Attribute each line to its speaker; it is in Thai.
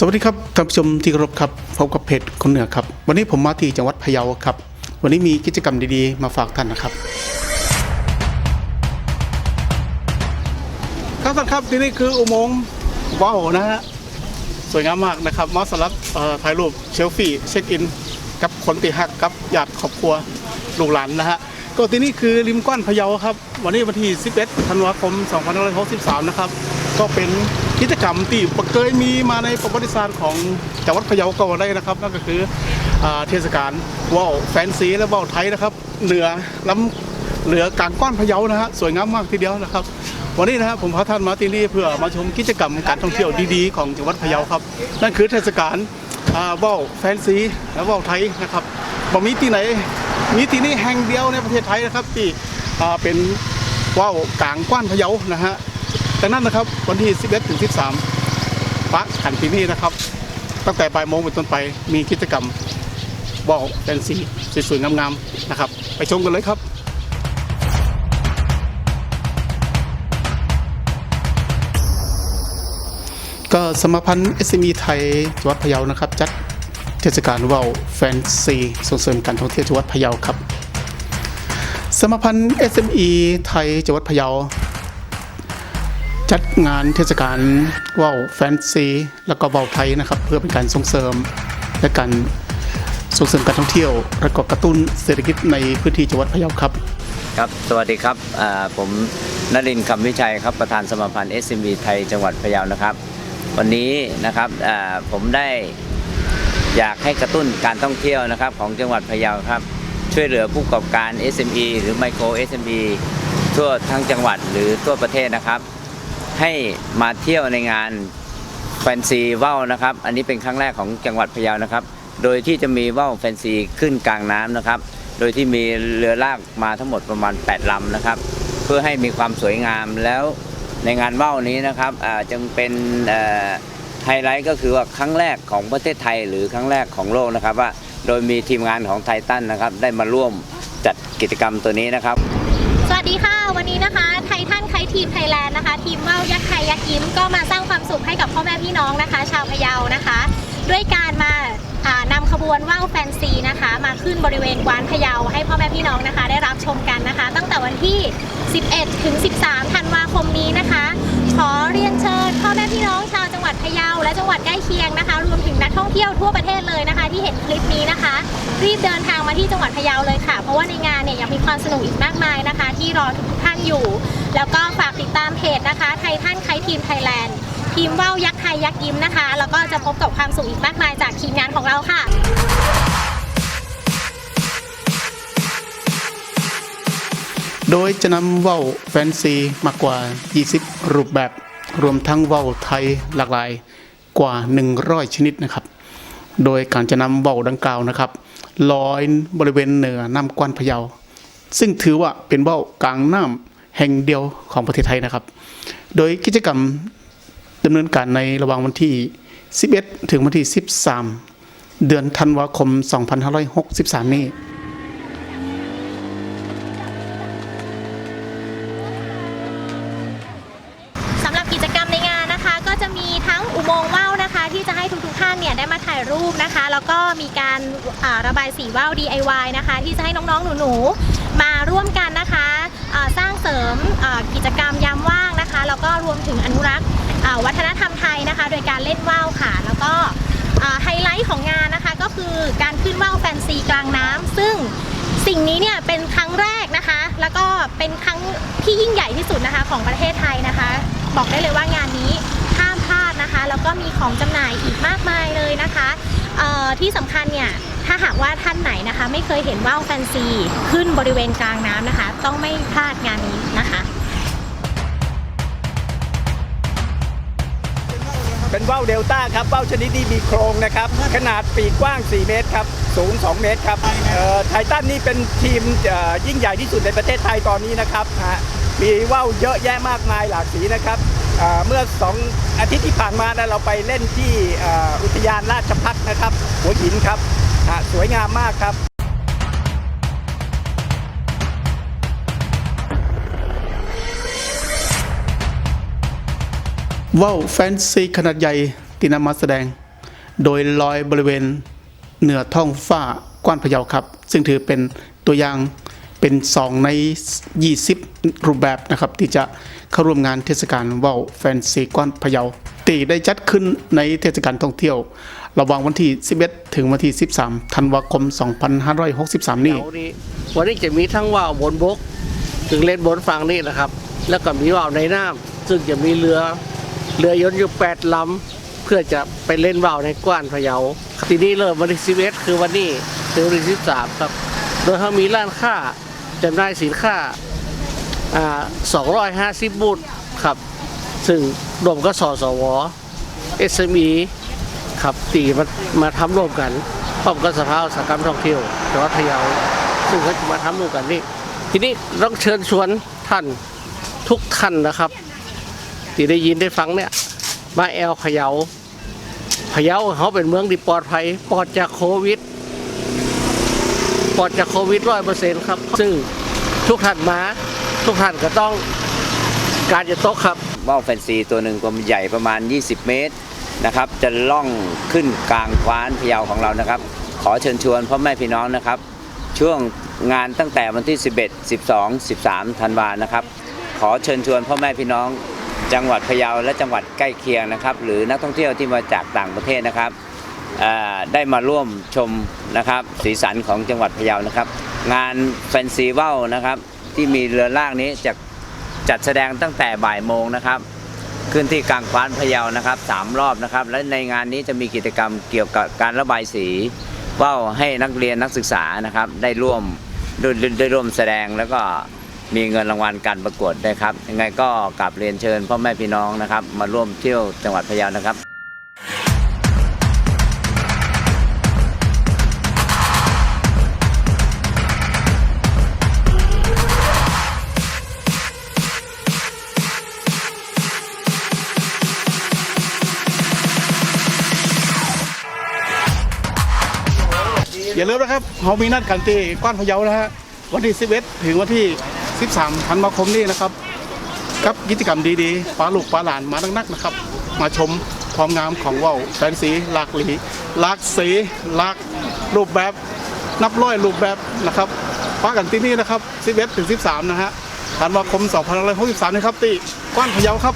Speaker 1: สวัสดีครับท่านผู้ชมที่เคารพครับพบกับเพจคนเหนือครับ วันนี้ผมมาที่จังหวัดพะเยาครับ วันนี้มีกิจกรรมดีๆ มาฝากท่านนะครับครับท่านครับที่นี่คืออุโมงค์ว้าวนะฮะสวยงามมากนะครับมาสำหรับถ่ายรูปเชลฟี่เช็คอิน กับคนตีหักกับญาติครอบครัวลูกหลานนะฮะก็ที่นี่คือริมกว้านพะเยาครับ วันนี้วันที่ 11 ธันวาคม 2563 นะครับ ก็เป็นกิจกรรมที่เคยมีมาในประวัติศาสตร์ของจังหวัดพะเยาก็ว่าได้นะครับ นั่นก็คือเทศกาลว่าวแฟนซีและว่าวไทยนะครับ เหนือลำเหนือกลางก้อนพะเยานะฮะสวยงามมากทีเดียวนะครับ วันนี้นะครับผมพาท่านมาที่นี่เพื่อมาชมกิจกรรมการท่องเที่ยวดีๆของจังหวัดพะเยาครับ นั่นคือเทศกาลว่าวแฟนซีและว่าวไทยนะครับบ่มีที่ไหนมีที่นี่แห่งเดียวในประเทศไทยนะครับที่เป็นว่าวกลางก้านพะเยานะฮะ ดังนั้นนะครับวันที่ 11 ถึง 13ปักขันที่นี่นะครับ ตั้งแต่บ่ายโมงเป็นต้นไปมีกิจกรรมว่าวแฟนซีสวยๆงามๆนะครับ ไปชมกันเลยครับก็สมาพันธ์ SME ไทยจังหวัดพะเยานะครับ จัดเทศกาลว่าวแฟนซีส่งเสริมการท่องเที่ยวจังหวัดพะเยาครับ สมาพันธ์ SME ไทยจังหวัดพะเยา จัดงานเทศกาลว่าวแฟนซีแล้วก็ว่าวไทยนะครับ เพื่อเป็นการส่งเสริม และการส่งเสริมการท่องเที่ยวและก็กระตุ้นเศรษฐกิจในพื้นที่จังหวัดพะเยาครับ
Speaker 2: ครับ สวัสดีครับผมนรินทร์คำวิชัยครับประธานสมาพันธ์ SMB ไทยจังหวัดพะเยานะครับ วันนี้นะครับผมได้อยากให้กระตุ้นการท่องเที่ยวนะครับของจังหวัดพะเยาครับ ช่วยเหลือผู้ประกอบการ SME หรือไมโคร SME ทั่วทั้งจังหวัดหรือทั่วประเทศนะครับ ให้มาเที่ยวในงานแฟนซีว่าวนะครับ อันนี้เป็นครั้งแรกของจังหวัดพะเยานะครับ โดยที่จะมีว่าวแฟนซีขึ้นกลางน้ำนะครับ โดยที่มีเรือลากมาทั้งหมดประมาณ 8ลำนะครับ เพื่อให้มีความสวยงามแล้วในงานว่าวนี้นะครับจึงเป็นไฮไลท์ก็คือว่าครั้งแรกของประเทศไทยหรือครั้งแรกของโลกนะครับว่าโดยมีทีมงานของไททันนะครับ ได้มาร่วมจัดกิจกรรมตัวนี้นะครับ
Speaker 3: สวัสดีค่ะ วันนี้นะคะไททันไคทีมไทยแลนด์ ทีมว่าวยักษ์ไทยยักษ์ยิ้มก็มาสร้างความสุขให้กับพ่อแม่พี่น้องนะคะ ชาวพะเยานะคะ ด้วยการมาอ่านำขบวนว่าวแฟนซีนะคะ มาขึ้นบริเวณกวานพะเยาให้พ่อแม่พี่น้องนะคะ ได้รับชมกันนะคะ ตั้งแต่วันที่ 11 ถึง 13 ธันวาคมนี้นะคะ ขอเรียนเชิญพ่อแม่พี่น้องชาวจังหวัดพะเยาและจังหวัดใกล้เคียงนะคะ รวมถึงนักท่องเที่ยวทั่วประเทศเลยนะคะ ที่เห็นคลิปนี้นะคะ รีบเดินทางมาที่จังหวัดพะเยาเลยค่ะ เพราะว่าในงานเนี่ยยังมีความสนุกอีกมากมายนะคะ ที่รอทุกท่านอยู่ แล้วก็ นะคะไททันไคทีมไทยแลนด์ทีมว่าวยักษ์ไทยยักษ์ยิ้มนะคะ แล้วก็จะพบกับความสุขอีกมากมายจากทีมงานของเราค่ะ
Speaker 1: โดยจะนำว่าวแฟนซีมากกว่า 20 รูปแบบ รวมทั้งว่าวไทยหลากหลายกว่า 100 ชนิดนะครับ โดยการจะนำว่าวดังกล่าวนะครับลอยบริเวณเหนือน้ำกว้านพะเยา ซึ่งถือว่าเป็นว่าวกลางน้ำ แห่งเดียวของประเทศไทยนะครับ โดยกิจกรรมดำเนินการในระหว่างวันที่ 11 ถึงวันที่ 13 เดือนธันวาคม 2563 นี้
Speaker 3: สำหรับกิจกรรมในงานนะคะก็จะมีทั้งอุโมงค์ว่าวนะคะที่จะให้ทุกๆท่านเนี่ยได้มาถ่ายรูปนะคะแล้วก็มีการาระบายสีว่าว DIY นะคะ ที่จะให้น้องๆ หนูๆ มาร่วมกันนะคะสร้างเสริมกิจกรรมยามว่างนะคะแล้วก็รวมถึงอนุรักษ์วัฒนธรรมไทยนะคะ โดยการเล่นว่าวค่ะ แล้วก็ไฮไลท์ของงานนะคะก็คือการขึ้นว่าวแฟนซีกลางน้ำซึ่งสิ่งนี้เนี่ยเป็นครั้งแรกนะคะ แล้วก็เป็นครั้งที่ยิ่งใหญ่ที่สุดนะคะของประเทศไทยนะคะ บอกได้เลยว่างานนี้ห้ามพลาดนะคะ แล้วก็มีของจำหน่ายอีกมากมายเลยนะคะที่สำคัญเนี่ย ถ้าหากว่าท่านไหนนะคะ ไม่เคยเห็นว่าวแฟนซี ขึ้นบริเวณกลางน้ำนะคะ ต้องไม่พลาดงานนี้นะคะ
Speaker 4: เป็นว่าวเดลต้าครับว่าวชนิดนี้มีโครงนะครับ ขนาดปีกกว้าง 4 เมตรครับ สูง 2 เมตรครับไททันนี่เป็นทีมยิ่งใหญ่ที่สุดในประเทศไทยตอนนี้นะครับมีว่าวเยอะแยะมากมายหลากสีนะครับเมื่อ2อาทิตย์ที่ผ่านมานะเราไปเล่นที่อุทยานราชพักนะครับ หัวหินครับ ฮะสวยงามมากครับ
Speaker 1: ว่าวแฟนซีขนาดใหญ่ที่นำมาแสดง โดยลอยบริเวณเหนือท้องฟ้ากว้านพะเยาครับ ซึ่งถือเป็นตัวอย่างเป็น 2 ใน 20 รูปแบบนะครับ ที่จะเข้าร่วมงานเทศกาลว่าวแฟนซีกว้านพะเยาตีได้จัดขึ้นในเทศกาลท่องเที่ยว ระหว่างวันที่ 11 ถึงวันที่ 13 ธันวาคม 2563นี้
Speaker 5: เดี๋ยวนี้ วันนี้จะมีทั้งว่าวบนบก ถึงเล่นบนฝั่งนี่นะครับ แล้วก็มีว่าวในน้ำซึ่งจะมีเรือเรือยนต์อยู่แปดลำเพื่อจะไปเล่นว่าวในกว้านพะเยาทีนี้เริ่มวันที่สิบเอ็ดคือวันนี้ถึงวันที่สิบสามครับ โดยเขามีร้านค้าจำหน่ายสินค้าอ่าสองร้อยห้าสิบบูธครับ ซึ่งรวมก็สสว SME ครับตีมามาทำร่วมกันพร้อมกับสภาอุตสาหกรรมท่องเที่ยวจังหวัดพะเยาซึ่งเขาจะมาทำร่วมกันนี่ทีนี้ต้องเชิญชวนท่านทุกท่านนะครับที่ได้ยินได้ฟังเนี่ยมาแอลพะเยาพะเยาเขาเป็นเมืองที่ปลอดภัยปลอดจากโควิดปลอดจากโควิดร้อยเปอร์เซ็นต์ครับ ซึ่งทุกท่านมาทุกท่านก็ต้องการจะโต๊ะครับ
Speaker 2: ว่าวแฟนซีตัวหนึ่งความใหญ่ประมาณ 20 เมตร นะครับ จะล่องขึ้นกลางกวานพะเยาของเรานะครับ ขอเชิญชวนพ่อแม่พี่น้องนะครับ ช่วงงานตั้งแต่วันที่ 11 12 13ธันวานะครับ ขอเชิญชวนพ่อแม่พี่น้อง จังหวัดพะเยาและจังหวัดใกล้เคียงนะครับ หรือนักท่องเที่ยวที่มาจากต่างประเทศนะครับได้มาร่วมชมนะครับ สีสันของจังหวัดพะเยานะครับ งานแฟนซีว่านะครับ ที่มีเรือล่างนี้จะจัดแสดงตั้งแต่บ่ายโมงนะครับ ขึ้นที่กลางควานพะเยานะครับสามรอบนะครับ และในงานนี้จะมีกิจกรรมเกี่ยวกับการระบายสีว่าให้นักเรียนนักศึกษานะครับ ได้ร่วมได้ได้ร่วมแสดงแล้วก็มีเงินรางวัลการประกวดด้วยครับยังไงก็กลับเรียนเชิญพ่อแม่พี่น้องนะครับ มาร่วมเที่ยวจังหวัดพะเยานะครับ
Speaker 1: อย่าลืมนะครับเรามีนัดกันที่กว้านพะเยานะฮะวันที่ 11 ถึงวันที่ 13ธันวาคมนี้นะครับ กับกิจกรรมดีๆปลาลูกปลาหลานมานักๆนะครับ มาชมความงามของว่าวแฟนซีหลากหลีหลากสีหลากรูปแบบ นับร้อยรูปแบบนะครับป้ากันที่นี่นะครับ 11 ถึง 13 นะฮะธันวาคม 2563นะครับที่กว้านพะเยาครับ